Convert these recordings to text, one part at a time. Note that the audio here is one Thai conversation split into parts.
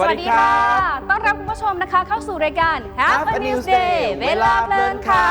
สวัสดีครับต้อนรับคุณผู้ชมนะคะเข้าสู่รายการ Happy Happy News News Day Day เวเวลาลาเพเพลิลินนข่าข่า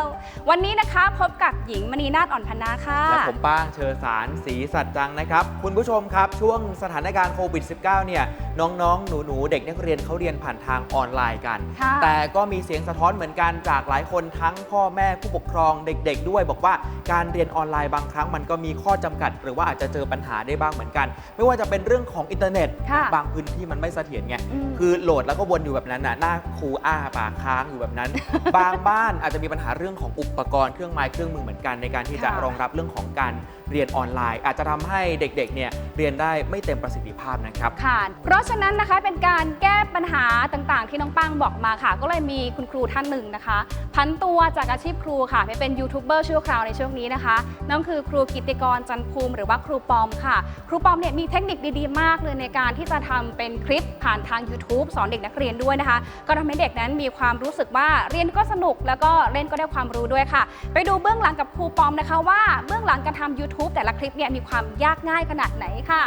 วววันนี้นะคะพบกับหญิงมณีนาฏอ่อนพนาค่ะ และผมป้างเชอสารสีสัจจังนะครับ คุณผู้ชมครับช่วงสถานการณ์โควิด -19 เนี่ย น้องๆ หนูๆ เด็กนักเรียนเขาเรียนผ่านทางออนไลน์กัน ค่ะ แต่ก็มีเสียงสะท้อนเหมือนกันจากหลายคนทั้งพ่อแม่ผู้ปกครองเด็กๆ ด้วย บอกว่าการเรียนออนไลน์บางครั้งมันก็มีข้อจำกัด หรือว่าอาจจะเจอปัญหาได้บ้างเหมือนกัน ไม่ว่าจะเป็นเรื่องของอินเทอร์เน็ต ค่ะบางพื้นที่มันไม่เสถียรไง อืม คือโหลดแล้วก็วนอยู่แบบนั้นน่ะหน้าครูอ้าปากค้างอยู่แบบนั้น บางบ้านอาจจะมีปัญหาเรื่องของอุปกรณ์เครื่องไม้เครื่องมือเหมือนกันในการที่จะค่ะ รองรับเรื่องของการ เรียนออนไลน์ อาจจะทำให้เด็กๆเนี่ยเรียนได้ไม่เต็มประสิทธิภาพนะครับ ค่ะเพราะฉะนั้นนะคะเป็นการแก้ปัญหาต่างๆ ที่น้องปังบอกมาค่ะ ก็เลยมีคุณครูท่านหนึ่งนะคะ พันตัวจากอาชีพครูค่ะไปเป็นยูทูบเบอร์ชั่วคราวในช่วงนี้นะคะนั่นคือครูกิตติกรจันทร์ภูมิหรือว่าครูปอมค่ะ ครูปอมเนี่ยมีเทคนิคดีๆ มากเลยในการที่จะทำเป็นคลิปผ่านทาง YouTube สอนเด็กนักเรียนด้วยนะคะ ก็ทำให้เด็กนั้นมีความรู้สึกว่าเรียนก็สนุกแล้วก็เล่นก็ได้ความรู้ด้วยค่ะ ไปดูเบื้องหลังกับครูปอมนะคะว่าเบื้องหลังการทำ YouTube แต่ละคลิปเนี่ยมีความยากง่ายขนาดไหนค่ะ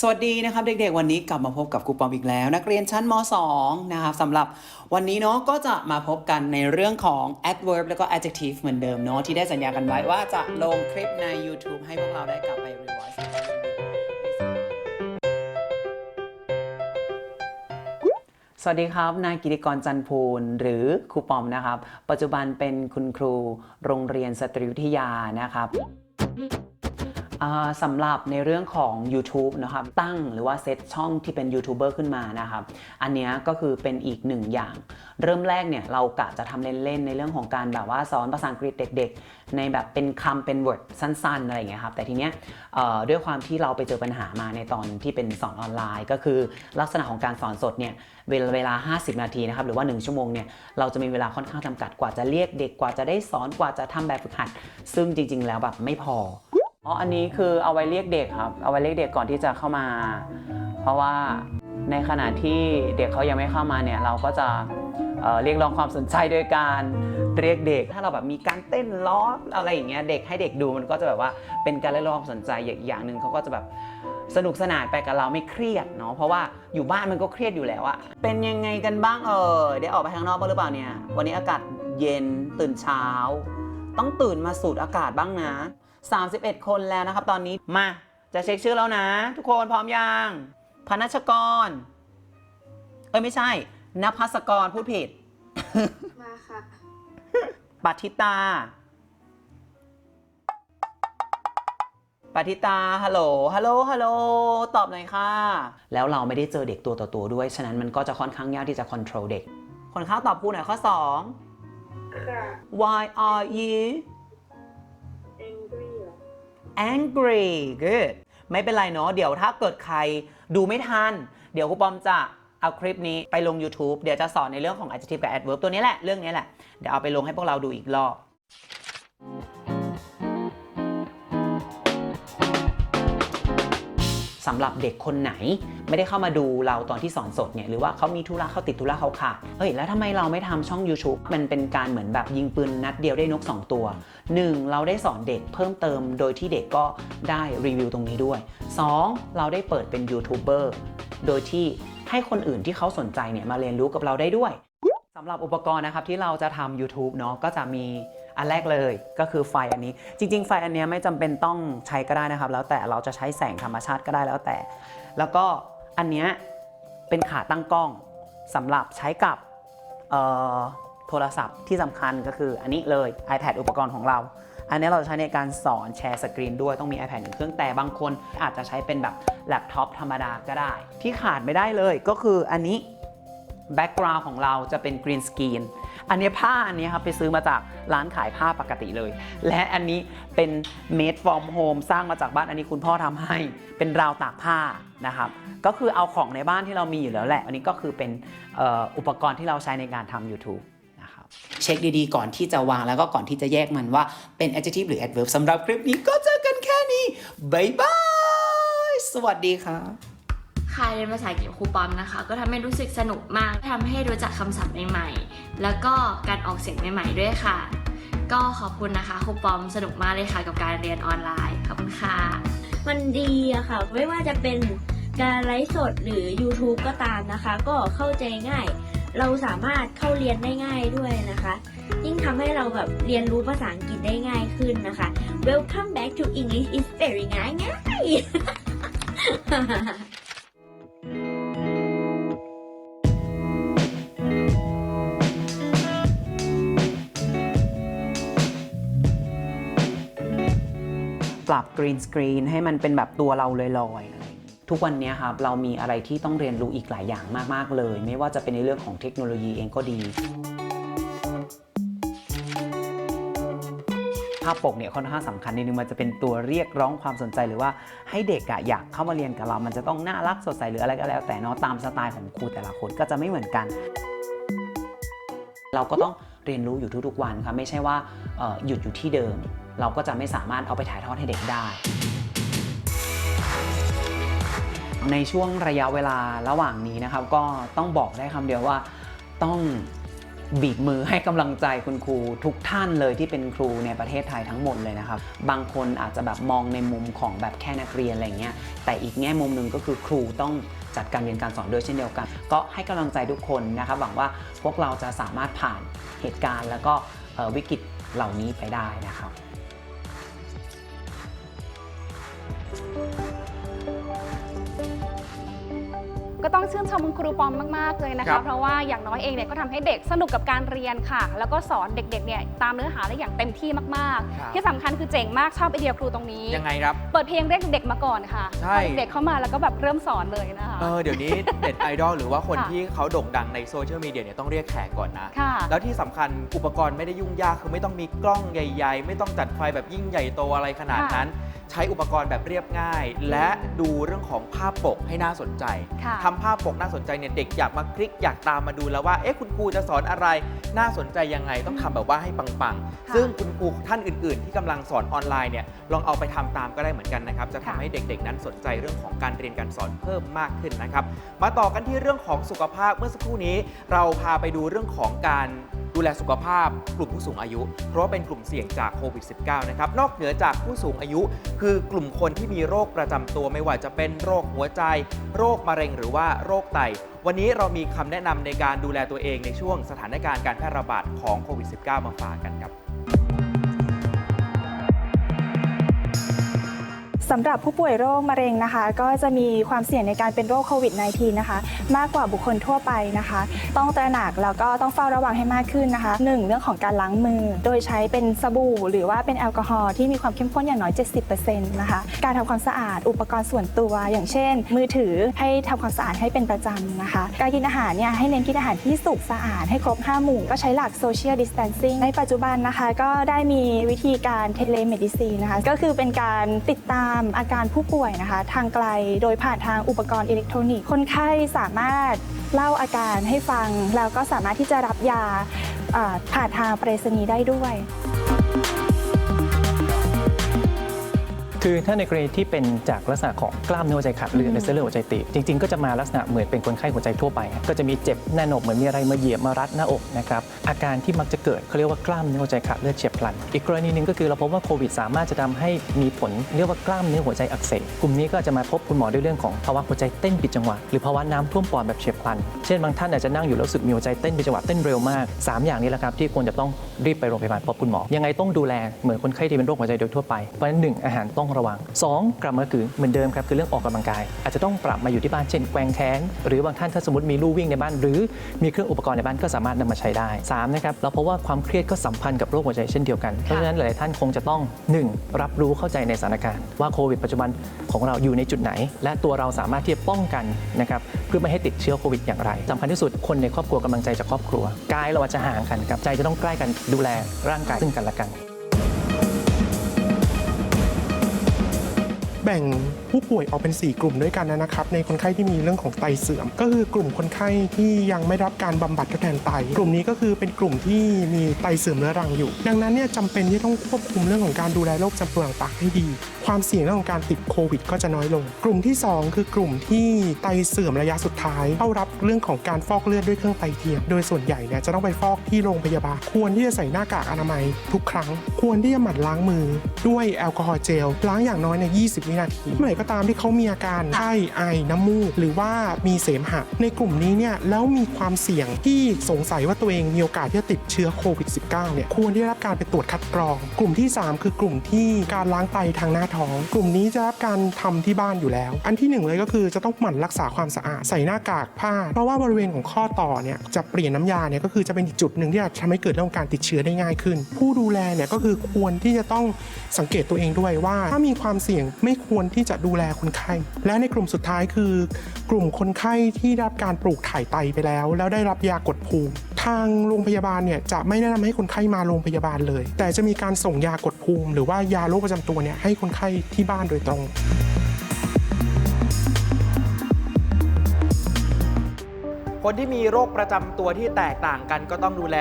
สวัสดีนะครับเด็กๆ วันนี้กลับมาพบกับครูปอมอีกแล้ว นักเรียนชั้นม .2 นะครับสำหรับวันนี้เนาะก็จะมาพบกันในเรื่องของ adverb แล้วก็ adjective เหมือนเดิมเนาะที่ได้สัญญากันไว้ว่าจะลงคลิปใน YouTube ให้พวกเราได้กลับไป revise สวัสดีครับ นายกิติกรจันพูลหรือครูปอมนะครับ ปัจจุบันเป็นคุณครูโรงเรียนสตรีวิทยานะครับ สำหรับในเรื่องของ YouTube นะครับตั้งหรือว่าเซตช่องที่เป็นยูทูบเบอร์ขึ้นมานะครับ อันนี้ก็คือเป็นอีกหนึ่งอย่าง เริ่มแรกเนี่ยเรากะจะทำเล่นๆ ในเรื่องของการแบบว่าสอนภาษาอังกฤษเด็กๆ ในแบบเป็นคำเป็น word สั้นๆ อะไรอย่างเงี้ยครับ แต่ทีเนี้ยด้วยความที่เราไปเจอปัญหามาในตอนที่เป็นสอนออนไลน์ ก็คือลักษณะของการสอนสดเนี่ยเวลาเวลา50 นาทีนะครับหรือว่า 1 ชั่วโมงเนี่ยเราจะมีเวลาค่อนข้างจำกัดกว่าจะเรียกเด็กกว่าจะได้สอนกว่าจะทำแบบฝึกหัด ซึ่งจริง ๆ แล้วแบบไม่พอ อ๋ออันนี้คือเอาไว้เรียกเด็กครับ เอาไว้เรียกเด็กก่อนที่จะเข้ามา เพราะว่าในขณะที่เด็กเขายังไม่เข้ามาเนี่ยเราก็จะเเรียกร้องความสนใจโดยการเรียกเด็ก ถ้าเราแบบมีการเต้นล้ออะไรอย่างเงี้ยเด็กให้เด็กดูมันก็จะแบบว่าเป็นการเรียกร้องความสนใจอย่างอย่างหนึ่งเขาก็จะแบบสนุกสนานไปกับเราไม่เครียดเนาะเพราะว่าอยู่บ้านมันก็เครียดอยู่แล้วอะเป็นยังไงกันบ้างเออได้ออกไปข้างนอกบ้างหรือเปล่าเนี่ยวันนี้อากาศเย็นตื่นเช้า ต้องตื่นมาสูดอากาศบ้างนะ 31 คนแล้วนะครับ ตอนนี้มาจะเช็คชื่อแล้วนะ ทุกคนพร้อมยังพนัชกร เอ้ยไม่ใช่นภัสกรพูดผิด มาค่ะ ปัทิตา ปัทิตา ฮัลโหล ฮัลโหล ฮัลโหล ตอบหน่อยค่ะ แล้วเราไม่ได้เจอเด็กตัวต่อตัวด้วย ฉะนั้นมันก็จะค่อนข้างยากที่จะ control เด็ก คนข้างตอบครูหน่อยข้อค่ะ2 Why are you angry good ไม่เป็นไรเนาะเดี๋ยวถ้าเกิดใครดูไม่ทัน เดี๋ยวครูปอมจะเอาคลิปนี้ไปลง YouTube เดี๋ยวจะสอนในเรื่องของ adjective กับ adverb ตัวนี้แหละ เรื่องนี้แหละ เดี๋ยวเอาไปลงให้พวกเราดูอีกรอบ สำหรับเด็กคนไหน ไม่ได้เข้ามาดูเราตอนที่สอนสดเนี่ยหรือว่าเขามีธุระเขาติดธุระเขาขาดเฮ้ยแล้วทำไมเราไม่ทำช่อง YouTube มันเป็นการเหมือนแบบยิงปืนนัดเดียวได้นก 2 ตัว 1. เราได้สอนเด็กเพิ่มเติมโดยที่เด็กก็ได้รีวิวตรงนี้ด้วย 2. เราได้เปิดเป็นยูทูบเบอร์โดยที่ให้คนอื่นที่เขาสนใจเนี่ยมาเรียนรู้กับเราได้ด้วยสำหรับอุปกรณ์นะครับที่เราจะทำ YouTube เนาะก็จะมี อันแรกเลยก็คือไฟอันนี้ จริง ๆ ไฟอันนี้ไม่จำเป็นต้องใช้ก็ได้นะครับ แล้วแต่เราจะใช้แสงธรรมชาติก็ได้แล้วแต่ แล้วก็อันเนี้ยเป็นขาตั้งกล้องสำหรับใช้กับโทรศัพท์ที่สำคัญก็คืออันนี้เลย iPad อุปกรณ์ของเรา อันนี้เราจะใช้ในการสอนแชร์สกรีนด้วยต้องมี iPad หนึ่งเครื่องแต่บางคนอาจจะใช้เป็นแบบแล็ปท็อปธรรมดาก็ได้ ที่ขาดไม่ได้เลยก็คืออันนี้ แบ็กกราวน์ของเราจะเป็นกรีนสกรีนอันนี้ผ้าอันนี้ครับไปซื้อมาจากร้านขายผ้าปกติเลย และอันนี้เป็น made from home สร้างมาจากบ้านอันนี้คุณพ่อทำให้เป็นราวตากผ้านะครับ ก็คือเอาของในบ้านที่เรามีอยู่แล้วแหละ อันนี้ก็คือเป็นอ,อุปกรณ์ที่เราใช้ในการทำ YouTube นะครับเช็คดีๆ ก่อนที่จะวางแล้วก็ก่อนที่จะแยกมันว่าเป็น adjective หรือ adverb สำหรับคลิปนี้ก็เจอกันแค่นี้บายบายสวัสดีครับ ค่ะเรียนภาษาอังกฤษกับครูปอมนะคะ ก็ทำให้รู้สึกสนุกมากทำให้รู้จักคำศัพท์ใหม่ๆ แล้วก็การออกเสียงใหม่ ๆ ด้วยค่ะ ก็ขอบคุณนะคะครูปอมสนุกมากเลยค่ะกับการเรียนออนไลน์ขอบคุณค่ะ มันดีอะค่ะ ไม่ว่าจะเป็นการไลฟ์สดหรือ YouTube ก็ตามนะคะ ก็เข้าใจง่าย เราสามารถเข้าเรียนได้ง่ายด้วยนะคะ ยิ่งทำให้เราแบบเรียนรู้ภาษาอังกฤษได้ง่ายขึ้นนะคะ Welcome back to English is very ง่ายง่าย ปรับกรีนสกรีนให้มันเป็นแบบตัวเราลอยๆอะไรอย่ทุกวันนี้ครับเรามีอะไรที่ต้องเรียนรู้อีกหลายอย่างมากๆเลย ไม่ว่าจะเป็นในเรื่องของเทคโนโลยีเองก็ดีภาพปกเนี่ยค่อนข้างสำคัญนิดนึงมันจะเป็นตัวเรียกร้องความสนใจหรือว่าให้เด็กอะอยากเข้ามาเรียนกับเรา มันจะต้องน่ารักสดใสหรืออะไรก็แล้ว แต่เนาะตามสไตล์ของครูแต่ละคนก็จะไม่เหมือนกัน เราก็ต้องเรียนรู้อยู่ทุกๆวันครับไม่ใช่ว่าหยุดอยู่ที่เดิม เราก็จะไม่สามารถเอาไปถ่ายทอดให้เด็กได้ ในช่วงระยะเวลาระหว่างนี้นะครับ ก็ต้องบอกได้คำเดียวว่าต้องบีบมือให้กำลังใจคุณครูทุกท่านเลยที่เป็นครูในประเทศไทยทั้งหมดเลยนะครับ บางคนอาจจะแบบมองในมุมของแบบแค่นักเรียนอะไรเงี้ยแต่อีกแง่มุมหนึ่งก็คือครูต้องจัดการเรียนการสอนด้วยเช่นเดียวกัน ก็ให้กำลังใจทุกคนนะครับหวังว่าพวกเราจะสามารถผ่านเหตุการณ์ แล้วก็วิกฤตเหล่านี้ไปได้นะครับ ก็ต้องชื่นชมคุณครูปอมมากๆเลยนะครัคะ บ เพราะว่าอย่างน้อยเองเนี่ยก็ทำให้เด็กสนุกกับการเรียนค่ะ แล้วก็สอนเด็กๆเนี่ยตามเนื้อหาได้อย่างเต็มที่มากครับๆที่สำคัญคือเจ๋งมากชอบไอเดียครูตรงนี้ ยังไงครับ เปิดเพลงเรียกเด็กๆมาก่อนค่ะใช่ พอเด็กๆเข้ามาแล้วก็แบบเริ่มสอนเลยนะคะ เออเดี๋ยวนี้ เน็ตไอดอลหรือว่าคนค่ะ ที่เขาโด่งดังในโซเชียลมีเดียเนี่ยต้องเรียกแขกก่อนนะ ค่ะ แล้วที่สำคัญอุปกรณ์ไม่ได้ยุ่งยากคือไม่ต้องมีกล้องใหญ่ ๆ ไม่ต้องจัดไฟแบบยิ่งใหญ่โตอะไรขนาดนั้น ใช้อุปกรณ์แบบเรียบง่าย และดูเรื่องของภาพปกให้น่าสนใจ ค่ะทำภาพปกน่าสนใจเนี่ยเด็กอยากมาคลิกอยากตามมาดูแล้วว่า เอ๊ะคุณครูจะสอนอะไร น่าสนใจยังไงต้องทำแบบว่าให้ปังๆซึ่งคุณครูท่านอื่นๆ ที่กำลังสอนออนไลน์เนี่ยลองเอาไปทำตามก็ได้เหมือนกันนะครับ จะทำค่ะ ให้เด็กๆ นั้นสนใจเรื่องของการเรียนการสอนเพิ่มมากขึ้นนะครับ มาต่อกันที่เรื่องของสุขภาพเมื่อสักครู่นี้ เราพาไปดูเรื่องของการ ดูแลสุขภาพกลุ่มผู้สูงอายุ เพราะว่าเป็นกลุ่มเสี่ยงจากโควิด -19 นะครับ นอกเหนือจากผู้สูงอายุ คือกลุ่มคนที่มีโรคประจำตัวไม่ว่าจะเป็นโรคหัวใจ โรคมะเร็งหรือว่าโรคไต วันนี้เรามีคำแนะนำในการดูแลตัวเองในช่วงสถานการณ์การแพร่ระบาดของโควิด -19 มาฝากกันครับ สำหรับผู้ป่วยโรคมะเร็งนะคะ ก็จะมีความเสี่ยงในการเป็นโรคโควิด -19 นะคะ มากกว่าบุคคลทั่วไปนะคะ ต้องตระหนักแล้วก็ต้องเฝ้าระวังให้มากขึ้นนะคะ 1. เรื่องของการล้างมือ โดยใช้เป็นสบู่ หรือว่าเป็นแอลกอฮอล์ที่มีความเข้มข้นอย่างน้อย 70%นะคะ การทำความสะอาดอุปกรณ์ส่วนตัว อย่างเช่น มือถือให้ทำความสะอาดให้เป็นประจำนะคะ การกินอาหารเนี่ยให้เน้นกินอาหารที่สุกสะอาดให้ครบ 5 หมู่ ก็ใช้หลัก social distancing ในปัจจุบันนะคะ ก็ได้มีวิธีการ telemedicine นะคะ ก็คือเป็นการติดตามอาการผู้ป่วยนะคะ ทางไกลโดยผ่านทางอุปกรณ์อิเล็กทรอนิกส์คนไข้สามารถเล่าอาการให้ฟัง แล้วก็สามารถที่จะรับยาผ่านทางไปรษณีย์ได้ด้วย คือถ้าในกรณีที่เป็นจากลักษณะของกล้ามเนื้อหัวใจขาดเลือดในเส้นเลือดหัวใจตีบจริง ๆ ก็จะมาลักษณะเหมือนเป็นคนไข้หัวใจทั่วไป ก็จะมีเจ็บแน่นหน้าอกเหมือนมีอะไรมาเหยียบมารัดหน้าอกนะครับอาการที่มักจะเกิดเขาเรียกว่ากล้ามเนื้อหัวใจขาดเลือดเฉียบพลัน อีกกรณีหนึ่งก็คือเราพบว่าโควิด สามารถจะทำให้มีผลเรียกว่ากล้ามเนื้อหัวใจอักเสบกลุ่มนี้ก็จะมาพบคุณหมอด้วยเรื่องของภาวะหัวใจเต้นผิดจังหวะหรือภาวะน้ำท่วมปอดแบบเฉียบพลัน เช่นบางท่านอาจจะนั่งอยู่แล้วรู้สึกมีหัวใจเต้นผิดจังหวะเต้นเร็วมากสามอย่างนี้แหละครับที่ควรจะต้องรีบไปโรงพยาบาลพบคุณหมอยังไงต้องดูแลเหมือนคนไข้ที่เป็นโรคหัวใจโดยทั่วไปเพราะฉะนั้นหนึ่งอาหารต้องระวังสองกลับมาคือเหมือนเดิมครับคือเรื่องออกกำลังกาย อาจจะต้องปรับมาอยู่ที่บ้านเช่นแกว่งแขนหรือบางท่านถ้าสมมติมีลู่วิ่งในบ้าน หรือมีเครื่องอุปกรณ์ในบ้านก็สามารถนำมาใช้ได้สามนะครับเราพบว่าความเครียดก็สัมพันธ์กับโรคหัวใจเช่นเดียวกันเพราะฉะนั้นหลายท่านคงจะต้องหนึ่งรับรู้เข้าใจในสถานการณ์ว่าโควิดปัจจุบันของเราอยู่ในจุดไหน และตัวเราสามารถที่จะป้องกันนะครับเพื่อไม่ให้ติดเชื้อโควิดอย่างไรสำคัญที่สุดคนในครอบครัวกำลังใจจากครอบครัวกายเราอาจจะห่างกันครับใจจะต้องใกล้กันดูแลร่างกายซึ่งกันและกัน แบ่งผู้ป่วยออกเป็น 4 กลุ่มด้วยกันนะครับ ในคนไข้ที่มีเรื่องของไตเสื่อม ก็คือกลุ่มคนไข้ที่ยังไม่รับการบำบัดทดแทนไต กลุ่มนี้ก็คือเป็นกลุ่มที่มีไตเสื่อมเรื้อรังอยู่ ดังนั้นเนี่ยจำเป็นที่ต้องควบคุมเรื่องของการดูแลโรคจำตัวต่างๆให้ดี ความเสี่ยงเรื่องของการติดโควิด ก็จะน้อยลง กลุ่มที่ 2 คือกลุ่มที่ไตเสื่อมระยะสุดท้ายเข้ารับเรื่องของการฟอกเลือดด้วยเครื่องไตเทียมโดยส่วนใหญ่เนี่ยจะต้องไปฟอกที่โรงพยาบาล ควรที่จะใส่หน้ากากอนามัยทุกครั้ง ควรที่จะหมั่นล้างมือด้วยแอลกอฮอล์เจลล้างอย่างน้อยใน20วินานาทีเมื่อไหร่ก็ตามที่เขามีอาการไข้ไอน้ำมูก หรือว่ามีเสมหะ ในกลุ่มนี้เนี่ยแล้วมีความเสี่ยงที่สงสัยว่าตัวเองมีโอกาสที่จะติดเชื้อโควิด -19 เนี่ยควรที่ได้รับการไปตรวจคัดกรอง กลุ่มที่ 3 คือกลุ่มที่การล้างไตทางหน้าท้อง กลุ่มนี้จะรับการทำที่บ้านอยู่แล้ว อันที่หนึ่งเลยก็คือจะต้องหมั่นรักษาความสะอาดใส่หน้ากากผ้า เพราะว่าบริเวณของข้อต่อเนี่ยจะเปลี่ยนน้ำยาเนี่ยก็คือจะเป็นอีกจุดหนึ่งที่อาจจะทำให้เกิดเรื่องของการติดเชื้อได้ง่ายขึ้น ผู้ดูแลเนี่ยก็คือควรที่จะต้องสังเกตตัวเองด้วยว่า ถ้ามีความเสี่ยงไม่ควรที่จะดูแลคนไข้ และในกลุ่มสุดท้ายคือ กลุ่มคนไข้ที่ได้รับการปลูกถ่ายไตไปแล้ว แล้วได้รับยากดภูมิทางโรงพยาบาลเนี่ยจะไม่แนะนำให้คนไข้มาโรงพยาบาลเลย แต่จะมีการส่งยากดภูมิ หรือว่ายาโรคประจำตัวเนี่ยให้คนไข้ที่บ้านโดยตรงคนที่มีโรคประจำตัวที่แตกต่างกันก็ต้องดูแล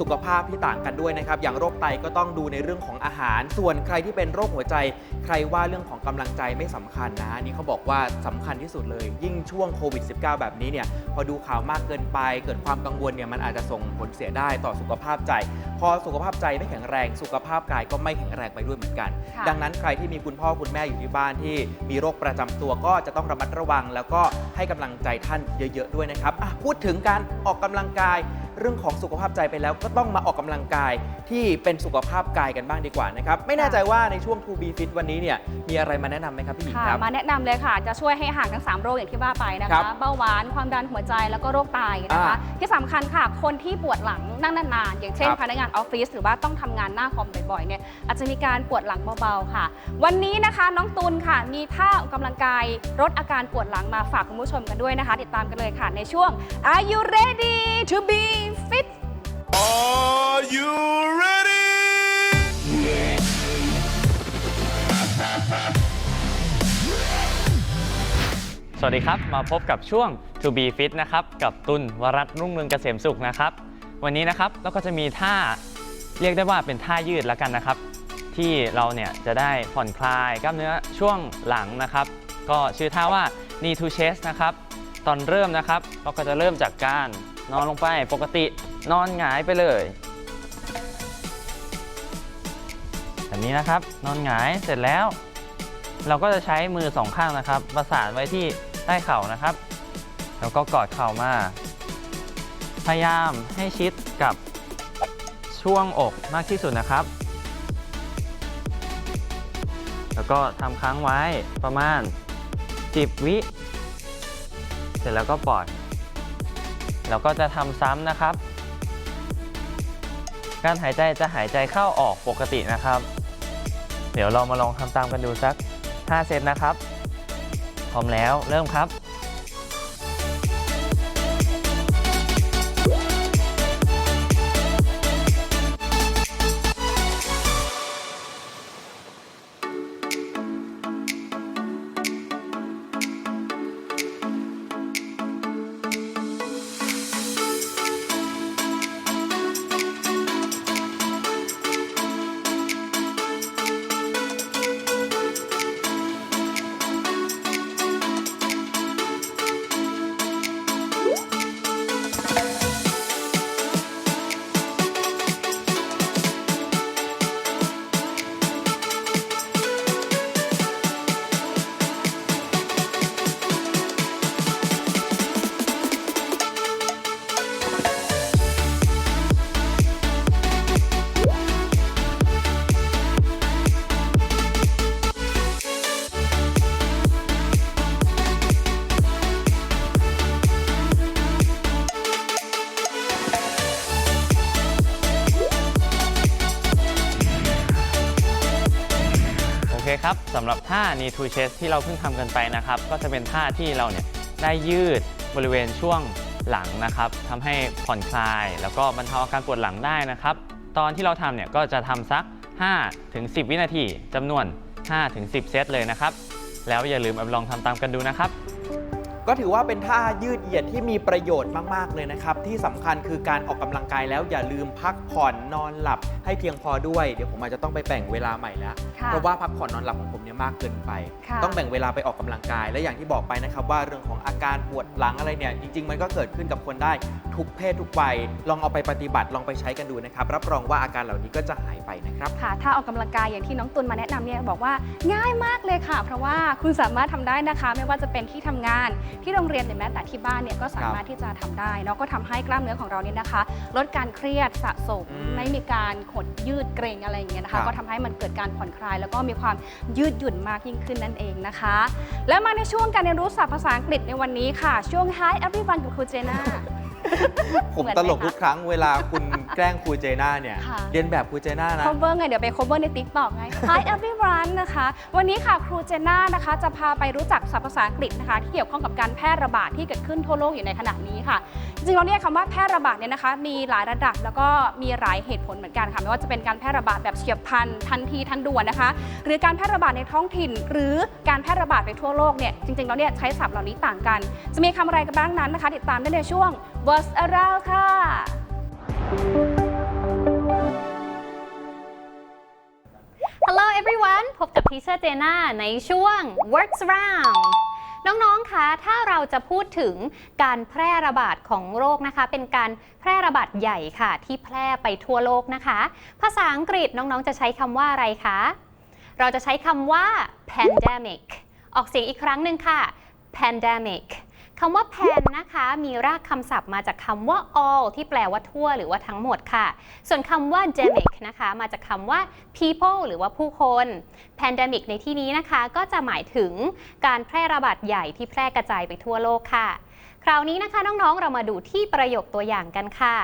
สุขภาพที่ต่างกันด้วยนะครับ อย่างโรคไตก็ต้องดูในเรื่องของอาหาร ส่วนใครที่เป็นโรคหัวใจ ใครว่าเรื่องของกำลังใจไม่สำคัญนะอันนี่เขาบอกว่าสำคัญที่สุดเลย ยิ่งช่วงโควิด -19 แบบนี้เนี่ยพอดูข่าวมากเกินไป เกิดความกังวลเนี่ยมันอาจจะส่งผลเสียได้ต่อสุขภาพใจ พอสุขภาพใจไม่แข็งแรง สุขภาพกายก็ไม่แข็งแรงไปด้วยเหมือนกันค่ะดังนั้นใครที่มีคุณพ่อคุณแม่อยู่ที่บ้านที่มีโรคประจำตัวก็จะต้องระมัดระวัง แล้วก็ให้กำลังใจท่านเยอะ ๆ ด้วยนะครับอะพูดถึงการออกกำลังกาย เรื่องของสุขภาพใจไปแล้วก็ต้องมาออกกำลังกายที่เป็นสุขภาพกายกันบ้างดีกว่านะครับ ไม่แน่ใจว่าในช่วง To Be Fit วันนี้เนี่ยมีอะไรมาแนะนำไหมครับพี่หญิงค่ะครับ มาแนะนำเลยค่ะ จะช่วยให้ห่างทั้ง 3 โรคอย่างที่ว่าไปนะครัคะบเบาหวานความดันหัวใจแล้วก็โรคไตนะคะ อ่าที่สำคัญค่ะ คนที่ปวดหลังนั่งนานๆอย่างเช่นครับพนักงานออฟฟิศหรือว่าต้องทำงานหน้าคอมบ่อยๆเนี่ยอาจจะมีการปวดหลังเบาๆค่ะ วันนี้นะคะน้องตุลค่ะ มีท่าออกกำลังกายลดอาการปวดหลังมาฝากคุณผู้ชมกันด้วยนะคะ ติดตามกันเลยค่ะในช่วง Are you ready to be fit Are you ready? สวัสดีครับ มาพบกับช่วง To Be Fit นะครับ กับตุลวรัตน์รุ่งเรืองเกษมสุขนะครับ วันนี้นะครับเราก็จะมีท่าเรียกได้ว่าเป็นท่ายืดแล้วกันนะครับ ที่เราเนี่ยจะได้ผ่อนคลายกล้ามเนื้อช่วงหลังนะครับ ก็ชื่อท่าว่า knee to chest นะครับ ตอนเริ่มนะครับ เราก็จะเริ่มจากการ นอนลงไปปกตินอนหงายไปเลยแบบนี้นะครับ นอนหงายเสร็จแล้ว เราก็จะใช้มือสองข้างนะครับ ประสานไว้ที่ใต้เข่านะครับ แล้วก็กอดเข่ามา พยายามให้ชิดกับช่วงอกมากที่สุดนะครับ แล้วก็ทำค้างไว้ประมาณ 10 วิ เสร็จแล้วก็ปล่อย เราก็จะทำซ้ำนะครับ การหายใจจะหายใจเข้าออกปกตินะครับ เดี๋ยวเรามาลองทำตามกันดูสัก 5 เซตนะครับ พร้อมแล้วเริ่มครับำหรับท่า knee to chest ที่เราเพิ่งทำกันไปนะครับ ก็จะเป็นท่าที่เราเนี่ยได้ยืดบริเวณช่วงหลังนะครับทำให้ผ่อนคลาย แล้วก็บรรเทาอาการปวดหลังได้นะครับ ตอนที่เราทำเนี่ยก็จะทำสัก5ถึง10 วินาทีจำนวน5ถึง10 เซตเลยนะครับ แล้วอย่าลืมเอาไปลองทำตามกันดูนะครับ ก็ถือว่าเป็นท่ายืดเหยียดที่มีประโยชน์มาก ๆ เลยนะครับ ที่สำคัญคือการออกกำลังกายแล้วอย่าลืมพักผ่อนนอนหลับให้เพียงพอด้วย เดี๋ยวผมอาจจะต้องไปแบ่งเวลาใหม่แล้วค่ะเพราะว่าพักผ่อนนอนหลับของผมเนี่ยมากเกินไปค่ะต้องแบ่งเวลาไปออกกำลังกาย และอย่างที่บอกไปนะครับว่าเรื่องของอาการปวดหลังอะไรเนี่ยจริง ๆ มันก็เกิดขึ้นกับคนได้ทุกเพศทุกวัยลองเอาไปปฏิบัติลองไปใช้กันดูนะครับรับรองว่าอาการเหล่านี้ก็จะหายไปนะครับค่ะถ้าออกกำลังกายอย่างที่น้องตุลมาแนะนำเนี่ยบอกว่าง่ายมากเลยค่ะ เพราะว่าคุณสามารถทำได้นะคะ ไม่ว่าจะเป็นที่ทำงานที่โรงเรียนหรือแม้แต่ที่บ้านเนี่ยก็สามารถที่จะทำได้เนาะก็ทำให้กล้ามเนื้อของเราเนี่ยนะคะ ลดการเครียดสะสม อืมไม่มีการขดยืดเกร็งอะไรอย่างเงี้ยนะครัคะ บ ก็ทำให้มันเกิดการผ่อนคลาย แล้วก็มีความยืดหยุ่นมากยิ่งขึ้นนั่นเองนะคะ และมาในช่วงการเรียนรู้ศัพท์ภาษาอังกฤษในวันนี้ค่ะ ช่วง Hi everyone กับครูเจน่า ผมเหมือนไหมตลกคะทุกครั้งเวลาคุณแกล้งครูเจน่าเนี่ย ค่ะ เรียนแบบครูเจน่านะ cover ไง เดี๋ยวไป cover ใน TikTok ไง Hi everyone นะคะ วันนี้ค่ะครูเจน่านะคะ จะพาไปรู้จักศัพท์ภาษาอังกฤษนะคะ ที่เกี่ยวข้องกับการแพร่ระบาดที่เกิดขึ้นทั่วโลกอยู่ในขณะนี้ค่ะ จริงๆแล้วเนี่ยคำว่าแพร่ระบาดเนี่ยนะคะ มีหลายระดับแล้วก็มีหลายเหตุผลเหมือนกันค่ะ ไม่ว่าจะเป็นการแพร่ระบาดแบบเฉียบพลันทันทีทันด่วนนะคะ หรือการแพร่ระบาดในท้องถิ่น หรือการแพร่ระบาดไปทั่วโลกเนี่ยจริงๆแล้วเนี่ยใช้ศัพท์เหล่านี้ต่างกัน จะมีคำอะไรกันบ้างนั้นนะคะ ติดตามได้ในช่วง What's Around ค่ะ Hello everyone พบกับทีเชอร์เจน่าในช่วง Works Round น้อง ๆ คะ ถ้าเราจะพูดถึงการแพร่ระบาดของโรคนะคะ เป็นการแพร่ระบาดใหญ่ค่ะ ที่แพร่ไปทั่วโลกนะคะ ภาษาอังกฤษน้อง ๆ จะใช้คำว่าอะไรคะ เราจะใช้คำว่า pandemic ออกเสียงอีกครั้งหนึ่งค่ะ pandemic คำว่า pan นะคะ มีรากคำศัพท์มาจากคำว่า all ที่แปลว่าทั่วหรือว่าทั้งหมดค่ะ ส่วนคำว่า demic นะคะ มาจากคำว่า people หรือว่าผู้คน pandemic ในที่นี้นะคะ ก็จะหมายถึงการแพร่ระบาดใหญ่ที่แพร่กระจายไปทั่วโลกค่ะ คราวนี้นะคะน้องๆ เรามาดูที่ประโยคตัวอย่างกันค่ะ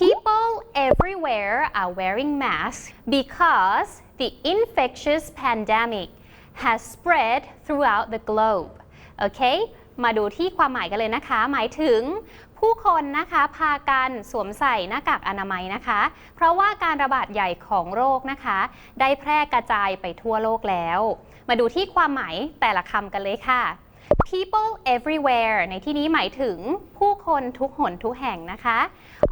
People everywhere are wearing masks because the infectious pandemic has spread throughout the globe โอเค มาดูที่ความหมายกันเลยนะคะ หมายถึงผู้คนนะคะพากันสวมใส่หน้ากากอนามัยนะคะ เพราะว่าการระบาดใหญ่ของโรคนะคะ ได้แพร่กระจายไปทั่วโลกแล้ว มาดูที่ความหมายแต่ละคำกันเลยค่ะ people everywhere ในที่นี้หมายถึงผู้คนทุกหนทุกแห่งนะคะ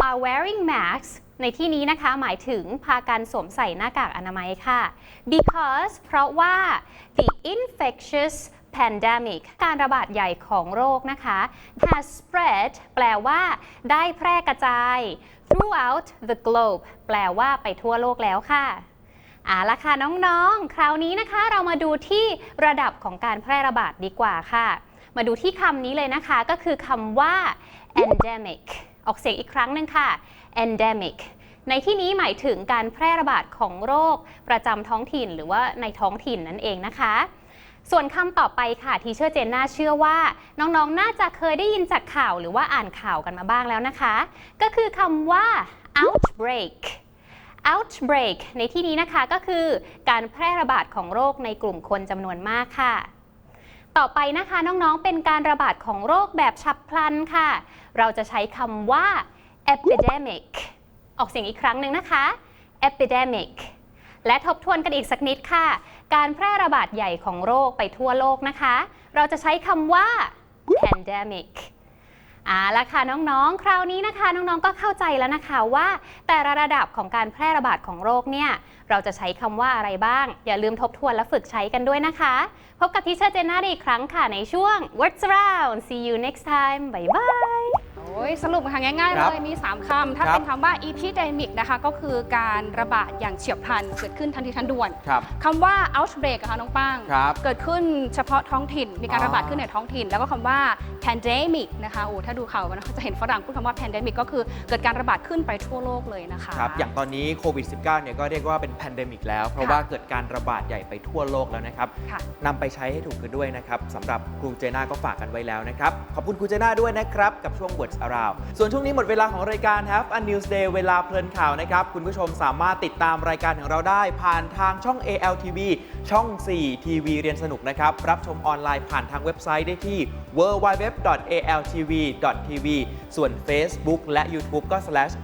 are wearing masks ในที่นี้นะคะหมายถึงพากันสวมใส่หน้ากากอนามัยค่ะ because เพราะว่า the infectious pandemic การระบาดใหญ่ของโรคนะคะ has spread แปลว่า ได้แพร่กระจาย throughout the globe แปลว่าไปทั่วโลกแล้วค่ะเอาละค่ะน้องๆ คราวนี้นะคะเรามาดูที่ระดับของการแพร่ระบาดดีกว่าค่ะ มาดูที่คำนี้เลยนะคะ ก็คือคำว่า endemic ออกเสียงอีกครั้งหนึ่งค่ะ endemic ในที่นี้หมายถึงการแพร่ระบาดของโรคประจำท้องถิ่นหรือว่าในท้องถิ่นนั่นเองนะคะ ส่วนคำต่อไปค่ะทีเชอร์เจนน่าเชื่อว่า น้องๆนน่าจะเคยได้ยินจากข่าวหรือว่าอ่านข่าวกันมาบ้างแล้วนะคะ ก็คือคำว่า outbreak outbreak ในที่นี้นะคะก็คือการแพร่ระบาดของโรคในกลุ่มคนจำนวนมากค่ะ ต่อไปนะคะน้องๆ เป็นการระบาดของโรคแบบฉับพลันค่ะ เราจะใช้คำว่า epidemic ออกเสียงอีกครั้งหนึ่งนะคะ epidemic และทบทวนกันอีกสักนิดค่ะ การแพร่ระบาดใหญ่ของโรคไปทั่วโลกนะคะ เราจะใช้คำว่า pandemic เอาละค่ะน้องๆ คราวนี้นะคะน้องๆ ก็เข้าใจแล้วนะคะว่า แต่ละระดับของการแพร่ระบาดของโรคเนี่ยเราจะใช้คำว่าอะไรบ้าง อย่าลืมทบทวนและฝึกใช้กันด้วยนะคะ พบกับทีเชอร์เจน่าได้อีกครั้งค่ะในช่วง Words Around see you next time bye bye โอ้ยสรุปค่ะง่ายๆครัเลบยมี 3คำถ้าครับ เป็นคำว่า epidemic นะคะ ก็คือการระบาดอย่างเฉียบพลันเกิดขึ้นทันทีทันด่วนครับ คำว่า outbreak อะค่ะน้องป้าง ครับ เกิดขึ้นเฉพาะท้องถิ่น มีการอ๋อระบาดขึ้นในท้องถิ่น แล้วก็คำว่า pandemic นะคะโอ้ถ้าดูข่าวมันก็จะเห็นฝรั่งพูดคำว่า pandemic ก็คือเกิดการระบาดขึ้นไปทั่วโลกเลยนะคะ ครับ อย่างตอนนี้โควิด -19 เนี่ยก็เรียกว่าเป็นแพนเดมิกแล้ว เพราะค่ะ ว่าเกิดการระบาดใหญ่ไปทั่วโลกแล้วนะครับ ค่ะ นำไปใช้ให้ถูกกันด้วยนะครับสำหรับครูเจน่าก็ฝากกันไว้แล้วนะครับ ขอบคุณครูเจน่าด้วยนะครับ กับช่วง Words Around ส่วนช่วงนี้หมดเวลาของรายการ Have a News Day เวลาเพลินข่าวนะครับ คุณผู้ชมสามารถติดตามรายการของเราได้ ผ่านทางช่อง ALTV ช่อง 4 ทีวีเรียนสนุกนะครับ รับชมออนไลน์ผ่านทางเว็บไซต์ได้ที่ www.altv.tv ส่วน Facebook และ YouTube ก็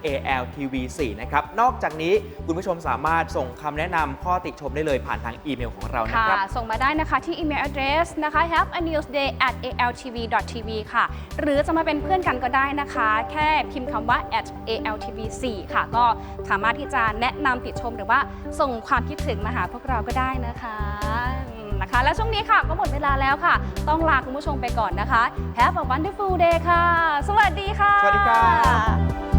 /altv4 นะครับ นอกจากนี้คุณผู้ชมสามารถส่งคำแนะนำข้อติชมได้เลยผ่านทางอีเมลของเรานะครับ ส่งมาได้นะคะที่อีเมล address นะคะ have a news day at altv.tv ค่ะ หรือจะมาเป็นเพื่อนกันก็ได้นะคะ แค่พิมพ์คำว่า at altv4 ค่ะ ก็สามารถที่จะแนะนำติชมหรือว่าส่งความคิดถึงมาหาพวกเราก็ได้นะคะ นะคะ และช่วงนี้ค่ะก็หมดเวลาแล้วค่ะ ต้องลาคุณผู้ชมไปก่อนนะคะ Have a wonderful day ค่ะ สวัสดีค่ะ สวัสดีครับ